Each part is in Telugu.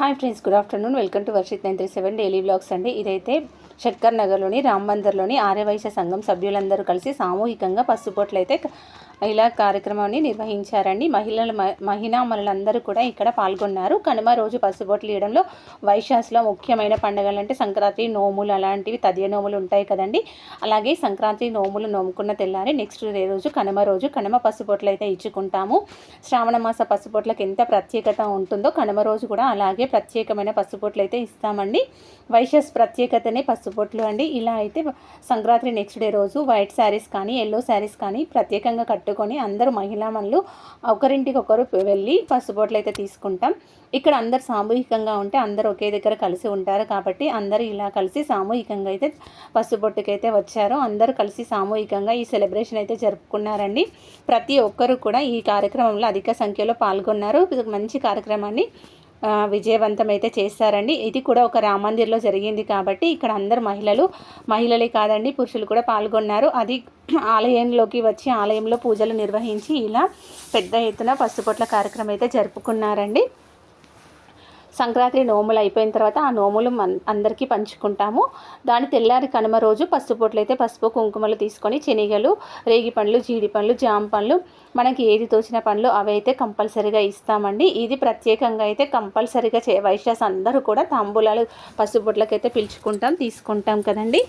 Hi friends good afternoon. Welcome to Varshith nine three seven daily blogs అండి. ఇదైతే శక్కర్ నగర్లోని రామ్ మందిర్లోని ఆర్యవైశ్య సంఘం సభ్యులందరూ కలిసి సామూహికంగా పసుపొట్లు అయితే ఇలా కార్యక్రమాన్ని నిర్వహించారండి. మహిళలు మహిళా మనులందరూ కూడా ఇక్కడ పాల్గొన్నారు. కనుమ రోజు పసుబొట్లు ఇవ్వడంలో వైశాస్లో ముఖ్యమైన పండుగలు అంటే సంక్రాంతి నోములు అలాంటివి తదియ నోములు ఉంటాయి కదండి. అలాగే సంక్రాంతి నోములు నోముకున్న తెల్లారి నెక్స్ట్ డే రోజు కనుమ రోజు కనుమ పసుబొట్లు అయితే ఇచ్చుకుంటాము. శ్రావణ మాస పసుబొట్లకు ఎంత ప్రత్యేకత ఉంటుందో కనుమ రోజు కూడా అలాగే ప్రత్యేకమైన పసుబొట్లు అయితే ఇస్తామండి. వైశాస్ ప్రత్యేకతనే పసుబొట్లు అండి. ఇలా అయితే సంక్రాంతి నెక్స్ట్ డే రోజు వైట్ శారీస్ కానీ ఎల్లో శారీస్ కానీ ప్రత్యేకంగా కట్టు పెట్టుకొని అందరూ మహిళామణులు ఒకరింటికొకరు వెళ్ళి పసుపోట్లు అయితే తీసుకుంటాం. ఇక్కడ అందరు సామూహికంగా ఉంటే అందరూ ఒకే దగ్గర కలిసి ఉంటారు కాబట్టి అందరూ ఇలా కలిసి సామూహికంగా అయితే పసుబొట్టుకైతే వచ్చారు. అందరూ కలిసి సామూహికంగా ఈ సెలబ్రేషన్ అయితే జరుపుకున్నారండి. ప్రతి ఒక్కరు కూడా ఈ కార్యక్రమంలో అధిక సంఖ్యలో పాల్గొన్నారు. మంచి కార్యక్రమాన్ని విజయవంతం అయితే చేస్తారండి. ఇది కూడా ఒక రామందిర్లో జరిగింది కాబట్టి ఇక్కడ అందరు మహిళలు మహిళలే కాదండి పురుషులు కూడా పాల్గొన్నారు. అది ఆలయంలోకి వచ్చి ఆలయంలో పూజలు నిర్వహించి ఇలా పెద్ద ఎత్తున పసుపొట్ల కార్యక్రమం అయితే జరుపుకున్నారండి. సంక్రాంతి నోములు అయిపోయిన తర్వాత ఆ నోములు మన అందరికీ పంచుకుంటాము. దాని తెల్లారి కనుమ రోజు పసుపు అయితే పసుపు కుంకుమలు తీసుకొని శనిగలు రేగి పండ్లు జీడి పండ్లు జామ పండ్లు మనకి ఏది తోచిన పండ్లు అవి అయితే కంపల్సరీగా ఇస్తామండి. ఇది ప్రత్యేకంగా అయితే కంపల్సరీగా చే వైశ్యాస్ అందరూ కూడా తాంబూలాలు పసుపుట్లకైతే పిలుచుకుంటాం తీసుకుంటాం కదండి.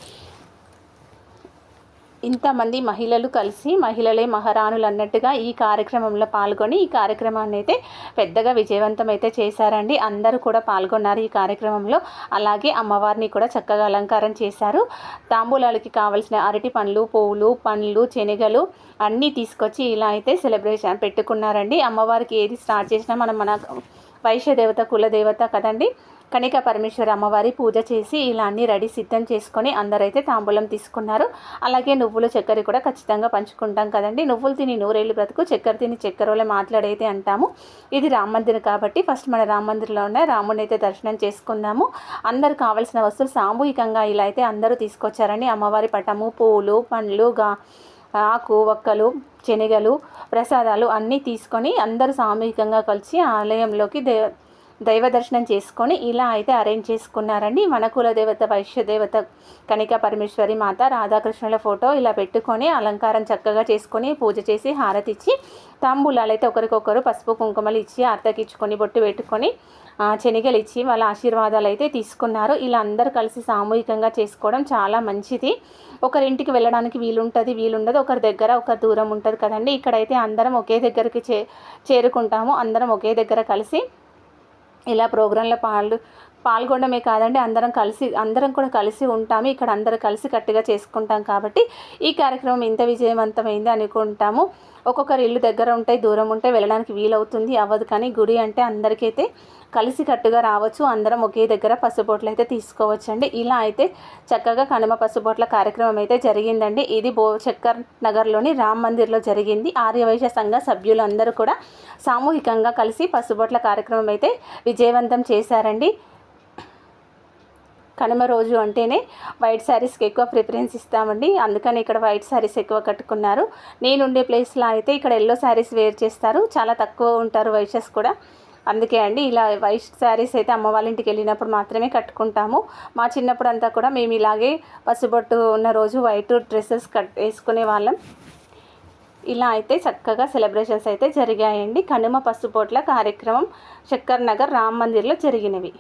ఇంతమంది మహిళలు కలిసి మహిళలే మహారాణులు అన్నట్టుగా ఈ కార్యక్రమంలో పాల్గొని ఈ కార్యక్రమాన్ని అయితే పెద్దగా విజయవంతం అయితే చేశారండి. అందరూ కూడా పాల్గొన్నారు ఈ కార్యక్రమంలో. అలాగే అమ్మవారిని కూడా చక్కగా అలంకారం చేశారు. తాంబూలాలకి కావలసిన అరటి పండ్లు పువ్వులు పండ్లు శనగలు అన్నీ తీసుకొచ్చి ఇలా అయితే సెలబ్రేషన్ పెట్టుకున్నారండి. అమ్మవారికి ఏది స్టార్ట్ చేసినా మనం మన వైశ్య దేవత కులదేవత కదండి? కనిక పరమేశ్వర అమ్మవారి పూజ చేసి ఇలా అన్ని రెడీ సిద్ధం చేసుకొని అందరైతే తాంబూలం తీసుకున్నారు. అలాగే నువ్వులు చక్కెర కూడా ఖచ్చితంగా పంచుకుంటాం కదండి. నువ్వులు తిని నూరేళ్ళు బ్రతుకు చక్కెర తిని చక్కెరలో మాట్లాడైతే అంటాము. ఇది రామ మందిరం కాబట్టి ఫస్ట్ మన రామ మందిరంలో ఉన్న రాముని అయితే దర్శనం చేసుకుందాము. అందరు కావాల్సిన వస్తువులు సామూహికంగా ఇలా అయితే అందరూ తీసుకొచ్చారండి. అమ్మవారి పటము పూలు పండ్లు గా ఆకు ఒక్కలు శనగలు ప్రసాదాలు అన్నీ తీసుకొని అందరూ సామూహికంగా కలిసి ఆలయంలోకి దే దైవ దర్శనం చేసుకొని ఇలా అయితే అరేంజ్ చేసుకున్నారండి. మన కులదేవత వైశ్యదేవత కనిక పరమేశ్వరి మాత రాధాకృష్ణుల ఫోటో ఇలా పెట్టుకొని అలంకారం చక్కగా చేసుకొని పూజ చేసి హారతి ఇచ్చి తాంబూలాలు అయితే ఒకరికొకరు పసుపు కుంకుమలు ఇచ్చి అర్థకిచ్చుకొని బొట్టు పెట్టుకొని శనిగలు ఇచ్చి వాళ్ళ ఆశీర్వాదాలు అయితే తీసుకున్నారు. ఇలా అందరూ కలిసి సామూహికంగా చేసుకోవడం చాలా మంచిది. ఒకరింటికి వెళ్ళడానికి వీలుంటుంది వీలుండదు. ఒకరి దగ్గర ఒక దూరం ఉంటుంది కదండి. ఇక్కడైతే అందరం ఒకే దగ్గరికి చే చేరుకుంటాము. అందరం ఒకే దగ్గర కలిసి ఇలా ప్రోగ్రాంలో పాలు పాల్గొనడమే కాదండి అందరం కలిసి అందరం కూడా కలిసి ఉంటాము. ఇక్కడ అందరం కలిసి కట్టుగా చేసుకుంటాం కాబట్టి ఈ కార్యక్రమం ఇంత విజయవంతమైంది అనుకుంటాము. ఒక్కొక్కరు ఇల్లు దగ్గర ఉంటాయి దూరం ఉంటే వెళ్ళడానికి వీలవుతుంది. అవ్వదు కానీ గుడి అంటే అందరికైతే కలిసి కట్టుగా రావచ్చు. అందరం ఒకే దగ్గర పసుపోట్లు అయితే తీసుకోవచ్చండి. ఇలా అయితే చక్కగా కనుమ పసుపోట్ల కార్యక్రమం అయితే జరిగిందండి. ఇది బో చక్కర్ నగర్లోని రామ్ మందిర్లో జరిగింది. ఆర్యవైశ్య సంఘ సభ్యులు అందరూ కూడా సామూహికంగా కలిసి పసుపోట్ల కార్యక్రమం అయితే విజయవంతం చేశారండి. కనుమ రోజు అంటేనే వైట్ శారీస్కి ఎక్కువ ప్రిఫరెన్స్ ఇస్తామండి. అందుకని ఇక్కడ వైట్ శారీస్ ఎక్కువ కట్టుకున్నారు. నేను ఉండే ప్లేస్లో అయితే ఇక్కడ ఎల్లో శారీస్ వేర్ చేస్తారు. చాలా తక్కువ ఉంటారు వైషస్ కూడా. అందుకే అండి ఇలా వైట్ శారీస్ అయితే అమ్మ వాళ్ళ ఇంటికి వెళ్ళినప్పుడు మాత్రమే కట్టుకుంటాము. మా చిన్నప్పుడు అంతా కూడా మేము ఇలాగే పసుబొట్టు ఉన్న రోజు వైట్ డ్రెస్సెస్ కట్ వేసుకునే వాళ్ళం. ఇలా అయితే చక్కగా సెలబ్రేషన్స్ అయితే జరిగాయండి. కనుమ పసుపోట్ల కార్యక్రమం శక్కర్ నగర్ రామ్ మందిర్లో జరిగినవి.